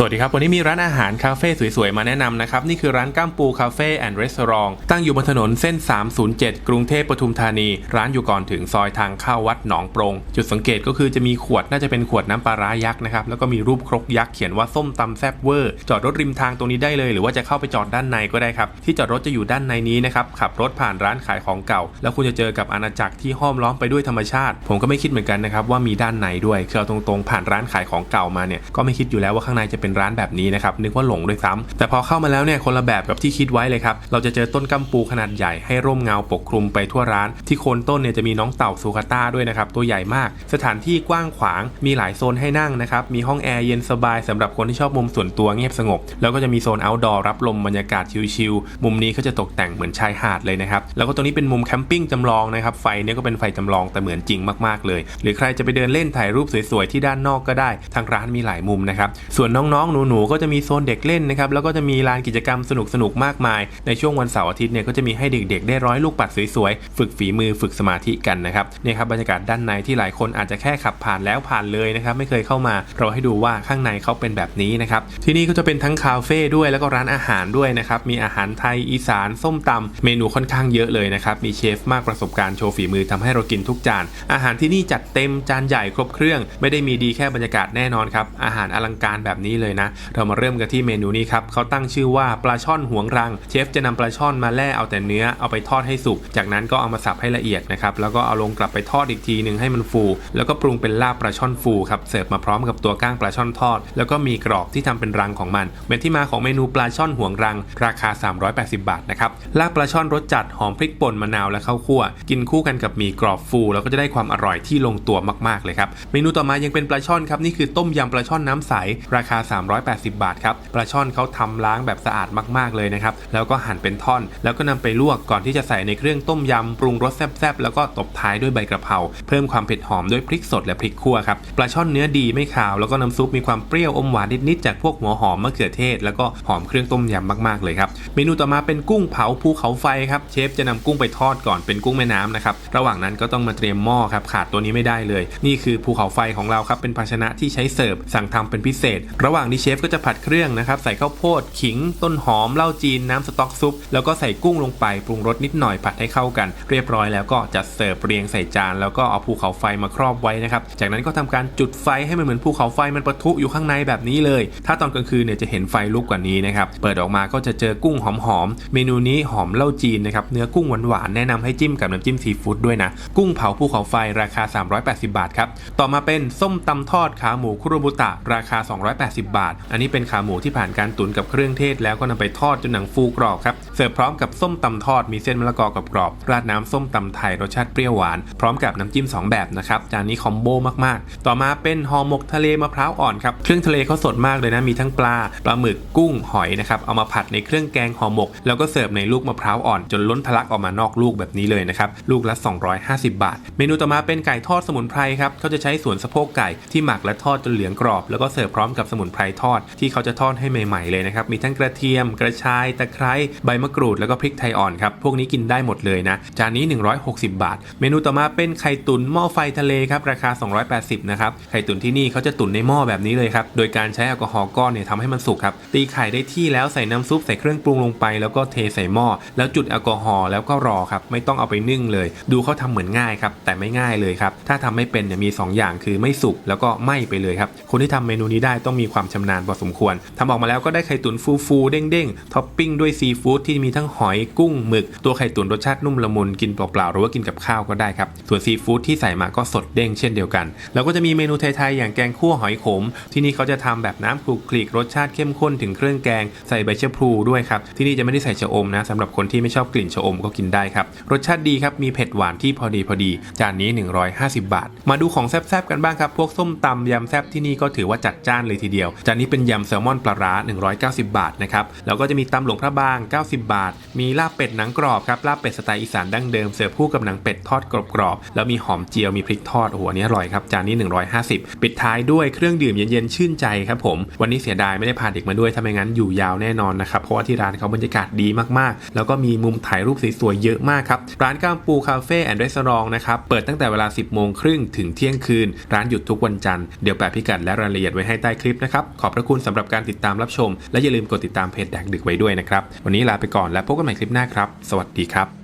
สวัสดีครับ วันนี้มีร้านอาหารคาเฟ่สวยๆ มาแนะนำนะครับ นี่คือร้านก้ามปูคาเฟ่แอนด์รีสอร์ทตั้งอยู่บนถนนเส้น 307 กรุงเทพปทุมธานี ร้านอยู่ก่อนถึงซอยทางเข้าวัดหนองปรง จุดสังเกตก็คือจะมีขวดน่าจะเป็นขวดน้ำปลาร้ายักษ์นะครับ แล้วก็มีรูปครกยักษ์เขียนว่าส้มตำแซ่บเวอร์ จอดรถริมทางตรงนี้ได้เลย หรือว่าจะเข้าไปจอดด้านในก็ได้ครับ ที่จอดรถจะอยู่ด้านในนี้นะครับ ขับรถผ่านร้านขายของเก่า แล้วคุณจะเจอกับอาณาจักรที่ห้อมล้อมไปด้วยธรรมชาติ ผมก็ไม่คิดเหมือนกันนะครับว่ามีด้านในด้วยคือเอาตรงๆผ่านร้านขายของเก่ามาเนี่ยก็ไม่คิดอยู่แล้วว่าข้างในจะเป็นร้านแบบนี้นะครับนึกว่าหลงด้วยซ้ำแต่พอเข้ามาแล้วเนี่ยคนละแบบกับที่คิดไว้เลยครับเราจะเจอต้นกัมปูขนาดใหญ่ให้ร่มเงาปกคลุมไปทั่วร้าน ที่โคนต้นเนี่ยจะมีน้องเต่าซูคาต้าด้วยนะครับตัวใหญ่มาก สถานที่กว้างขวางมีหลายโซนให้นั่งนะครับมีห้องแอร์เย็นสบายสำหรับคนที่ชอบมุมส่วนตัวเงียบสงบ แล้วก็จะมีโซน outdoor รับลมบรรยากาศชิลๆมุมนี้เขาจะตกแต่งเหมือนชายหาดเลยนะครับแล้วก็ตรงนี้เป็นมุมแคมปิ้งจำลองนะครับไฟเนี่ยก็เป็นไฟจำลองแต่เหมือนจริงมากๆเลย หรือใครจะไปเดินเล่นถ่ายรูปสวยๆที่ด้านนอกก็ได้ทางร้านมีหลายมุมนะครับส่วนน้องๆ หนูๆ ก็จะมีโซนเด็กเล่นนะครับแล้วก็จะมีลานกิจกรรมสนุกๆ มากมาย ในช่วงวันเสาร์อาทิตย์เนี่ยก็จะมีให้เด็กๆ ได้ร้อยลูกปัดสวยๆ ฝึกฝีมือฝึกสมาธิกันนะครับเนี่ยครับบรรยากาศด้านในที่หลายคนอาจจะแค่ขับผ่านแล้วผ่านเลยนะครับไม่เคยเข้ามา เราให้ดูว่าข้างในเขาเป็นแบบนี้นะครับที่นี่ก็จะเป็นทั้งคาเฟ่ด้วยแล้วก็ร้านอาหารด้วยนะครับมีอาหารไทยอีสานส้มตำเมนูค่อนข้างเยอะเลยนะครับมีเชฟมากประสบการณ์โชว์ฝีมือทำให้เรากินทุกจาน อาหารที่นี่จัดเต็มจานใหญ่ครบเครื่อง ไม่ได้มีดีแค่บรรยากาศแน่นอนครับอาหารอลังการแบบนี้เลยนะ เรามาเริ่มกันที่เมนูนี้ครับเขาตั้งชื่อว่าปลาช่อนหวงรัง เชฟจะนำปลาช่อนมาแล่เอาแต่เนื้อเอาไปทอดให้สุก จากนั้นก็เอามาสับให้ละเอียดนะครับ แล้วก็เอาลงกลับไปทอดอีกทีหนึ่งให้มันฟู แล้วก็ปรุงเป็นลาบปลาช่อนฟูครับ เสิร์ฟมาพร้อมกับตัวก้างปลาช่อนทอด แล้วก็มีกรอบที่ทำเป็นรังของมัน เป็นที่มาของเมนูปลาช่อนห่วงรัง ราคา 380 บาทนะครับ ลาบปลาช่อนรสจัดหอมพริกป่นมะนาวและข้าวคั่ว กินคู่กันกับหมี่กรอบฟู แล้วก็จะได้ความอร่อยที่ลงตัวมากๆเลยครับ เมนูต่อมายังเป็นปลาช่อนครับ นี่คือต้มยำปลาช่อนน้ำใส ราคา380 บาทครับปลาช่อนเขาทำล้างแบบสะอาดมากๆเลยนะครับแล้วก็หั่นเป็นท่อน แล้วก็นำไปลวกก่อนที่จะใส่ในเครื่องต้มยำปรุงรสแซ่บๆแล้วก็ตบท้ายด้วยใบกระเพราเพิ่มความเผ็ดหอมด้วยพริกสดและพริกขั่วครับปลาช่อนเนื้อดีไม่ขาวแล้วก็น้ำซุปมีความเปรี้ยวอมหวานนิดๆจากพวกหัวหอมมะเขือเทศ แล้วก็หอมเครื่องต้มยำมากๆเลยครับเมนูต่อมาเป็นกุ้งเผาภูเขาไฟครับเชฟจะนำกุ้งไปทอดก่อนเป็นกุ้งแม่น้ำนะครับระหว่างนั้นก็ต้องมาเตรียมหม้อครับขาดตัวนี้ไม่ได้เลย นี่คือภูเขาไฟของเราครับเป็นภาชนะที่ใช้เสิร์ฟสั่งทำเป็นพิเศษระหว่างนี้เชฟก็จะผัดเครื่องนะครับใส่ข้าวโพดขิง ต้นหอมเหล้าจีนน้ำสต๊อกซุป แล้วก็ใส่กุ้งลงไปปรุงรสนิดหน่อยผัดให้เข้ากัน เรียบร้อยแล้วก็จัดเสิร์ฟเรียงใส่จาน แล้วก็เอาภูเขาไฟมาครอบไว้นะครับจากนั้นก็ทำการจุดไฟให้มันเหมือนภูเขาไฟมันปะทุอยู่ข้างในแบบนี้เลย ถ้าตอนกลางคืนเนี่ยจะเห็นไฟลุกกว่านี้นะครับเปิดออกมาก็จะเจอกุ้งหอมๆเมนูนี้หอมเหล้าจีนนะครับเนื้อกุ้งหวานๆแนะนำให้จิ้มกับน้ำจิ้มซีฟู้ดด้วยนะกุ้งเผาภูเขาไฟราคา 380 บาทครับต่อมาเป็นส้มตำทอดขาหมูคุโรบุตะราคา 280บาท อันนี้เป็นขาหมูที่ผ่านการตุ๋นกับเครื่องเทศ แล้วก็นำไปทอดจนหนังฟูกรอบครับ เสิร์ฟพร้อมกับส้มตำทอดมีเส้นมะละกอกรอบราดน้ำส้มตำไทยรสชาติเปรี้ยวหวาน พร้อมกับน้ำจิ้ม 2 แบบนะครับ จานนี้คอมโบมากๆ ต่อมาเป็นห่อหมกทะเลมะพร้าวอ่อนครับ เครื่องทะเลเขาสดมากเลยนะ มีทั้งปลา ปลาหมึก กุ้ง หอยนะครับ เอามาผัดในเครื่องแกงห่อหมก แล้วก็เสิร์ฟในลูกมะพร้าวอ่อนจนล้นทะลักออกมานอกลูกแบบนี้เลยนะครับ ลูกละ 250 บาท เมนูต่อมาเป็นไก่ทอดสมุนไพรครับ เขาจะใช้ส่วนสะโพกไก่ที่หมักและทอดจนเหลืองกรอบ แล้วก็เสิร์ฟพร้อมกับสมุนไพรทอด ที่เขาจะทอดให้ใหม่ๆเลยนะครับ มีทั้งกระเทียม กระชาย ตะไคร้ ใบมะกรูด แล้วก็พริกไทยอ่อนครับ พวกนี้กินได้หมดเลยนะ จานนี้ 160 บาท เมนูต่อมาเป็นไข่ตุ๋นหม้อไฟทะเลครับ ราคา 280 นะครับ ไข่ตุ๋นที่นี่เขาจะตุ๋นในหม้อแบบนี้เลยครับ โดยการใช้แอลกอฮอล์ก้อนเนี่ยทำให้มันสุกครับ ตีไข่ได้ที่แล้วใส่น้ำซุปใส่เครื่องปรุงลงไป แล้วก็เทใส่หม้อ แล้วจุดแอลกอฮอล์แล้วก็รอครับ ไม่ต้องเอาไปนึ่งเลย ดูเขาทำเหมือนง่ายครับ แต่ไม่ง่ายเลยครับ ถ้าทำไม่เป็นเนี่ยมี 2 อย่างคือไม่สุกแล้วก็ไหม้ไปเลยครับ คนที่ทำเมนูนี้ได้ต้องมีความชำนาญพอสมควรทำออกมาแล้วก็ได้ไข่ตุ๋นฟูฟูๆเด้งๆท็อปปิ้งด้วยซีฟู้ดที่มีทั้งหอยกุ้งหมึก ตัวไข่ตุ๋นรสชาตินุ่มละมุนกินเปล่าๆหรือว่ากินกับข้าวก็ได้ครับ ส่วนซีฟู้ดที่ใส่มาก็สดเด้งเช่นเดียวกัน แล้วก็จะมีเมนูไทยๆอย่างแกงคั่วหอยขม ที่นี่เขาจะทำแบบน้ำคลุกคลิกรสชาติเข้มข้นถึงเครื่องแกงใส่ใบชะพลูด้วยครับที่นี่จะไม่ได้ใส่ชะอมนะสำหรับคนที่ไม่ชอบกลิ่นชะอมก็กินได้ครับรสชาติดีครับมีเผ็ดหวานที่พอดีพอดี จานนี้ 150 บาท มาดูของแซ่บๆกันบ้างครับพวกส้มตำยำแซ่บที่นี่ก็ถือว่าจัดจ้านเลยทีเดียวจานนี้เป็นยำแซลมอนปลาร้า190 บาทนะครับ แล้วก็จะมีตำหลวงพระบาง 90 บาท มีลาบเป็ดหนังกรอบครับ ลาบเป็ดสไตล์อีสานดั้งเดิม เสิร์ฟคู่กับหนังเป็ดทอดกรอบๆ แล้วมีหอมเจียว มีพริกทอด โอ้โหอันนี้อร่อยครับ จานนี้ 150 ปิดท้ายด้วยเครื่องดื่มเย็นๆ ชื่นใจครับผม วันนี้เสียดายไม่ได้พาเด็กมาด้วยถ้าไม่งั้นอยู่ยาวแน่นอนนะครับ เพราะว่าที่ร้านเขาบรรยากาศดีมากๆ แล้วก็มีมุมถ่ายรูปสวยๆ เยอะมากครับ ร้านก้ามปูคาเฟ่แอนด์รีสอร์ทนะครับ เปิดตั้งแต่เวลา 10โมงครึ่งถึงเที่ยงคืน ร้านหยุดทุกวันจันทร์ เดี๋ยวแปะพิกัดและรายละเอียดไว้ให้ใต้คลิปนะครับขอบพระคุณสำหรับการติดตามรับชม และอย่าลืมกดติดตามเพจแดกดึกไว้ด้วยนะครับ วันนี้ลาไปก่อนและพบกันใหม่คลิปหน้าครับ สวัสดีครับ